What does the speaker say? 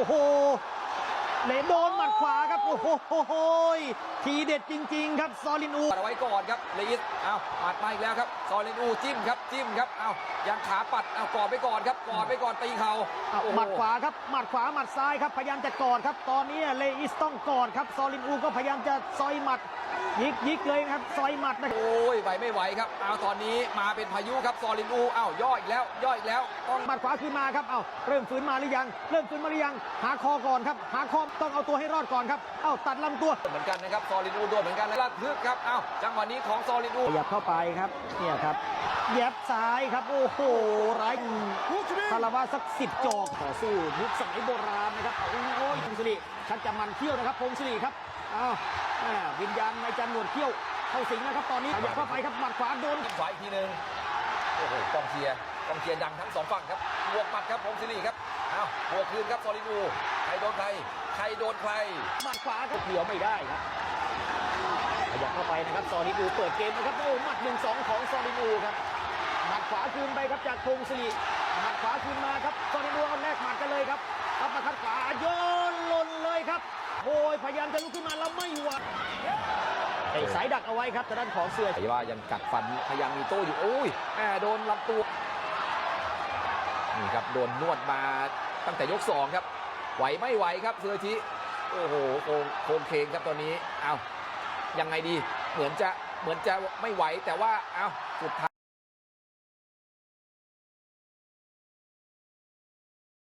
อ้โห เลนโดนหมัดขวาครับ โอ้โหทีเด็ดจริง ๆ ครับ ซอลินอูปัดเอาไว้ก่อนครับเลอิสเอาปัดมาอีกแล้วครับ ซอลินอูจิ้มครับจิ้มครับเอายังขาปัดเอากอดไปก่อนครับกอดไปก่อนตีเข่าอะโอ้โหมัดขวาครับหมัดขวาหมัดซ้ายครับพยายามจะกอดครับ ตอนนี้เลอิสต้องกอดครับ ซอลินอูก็พยายามจะซอยหมัดยิกยิกเลยนะครับ ซอยหมัดนะโอ้ยไหวไม่ไหวครับเอาตอนนี้มาเป็นพายุครับ ซอลินอูเอาย่ออีกแล้วย่ออีกแล้วต้องหมัดขวาขึ้นมาครับเอาเริ่มฝืนมาหรือยัง เริ่มฝืนมาหรือยัง หาคอก่อนครับ หาคอต้องเอาตัวให้รอดก่อนครับ เอาตัดลำตัว เหมือนกันนะครับ ซอลินอูโดนเหมือนกันระทึกครับ เอาจังหวะนี้ของซอลินอูขยับเข้าไปครับ เนี่ยครับแยบซ้ายครับ โอ้โหร้ายคาราวาสักสิบจอกต่อสู้ยุคสมัยโบราณนะครับเอาโอ้ยพงศิริชักจะมันเขี้ยวนะครับพงศิริครับอ้าวแม่วิญญาณในจันหนวดเขี้ยวเข้าสิงนะครับตอนนี้ขยับเข้าไปครับหมัดขวาโดนขวาอีกทีหนึ่งโอ้โหกองเชียร์ กองเชียร์ดังทั้งสองฝั่งครับบวกหมัดครับพงศิริครับเอาบวกคืนครับซอลินูใครโดนใครใครโดนใครหมัดขวาก็เกี่ยวไม่ได้ครับขยับเข้าไปนะครับซอลินูเปิดเกมนะครับโอ้หมัดหนึ่งสองของซอลินูครับหมัดขวาคืนไปครับจากพงศิริหมัดขวาคืนมาครับซอลินูเอาแลกหมัดกันเลยครับอัปเปอร์คัดขวาโยนหล่นเลยครับโอ้ยพยายามจะลุกขึ้นมาแล้วไม่ไหวไอ้สายดักเอาไว้ครับทางด้านของเสือแต่ว่ายังกัดฟันพยายามมีโต้อยู่โอ้ยแหมโดนลำตัว นี่ครับโดนนวดมาตั้งแต่ยกสองครับ ไหวไม่ไหวครับเซอร์ชิโอ้โหโคงโคงเคงครับตอนนี้เอายังไงดีเหมือนจะเหมือนจะไม่ไหวแต่ว่าเอาสุดท้าย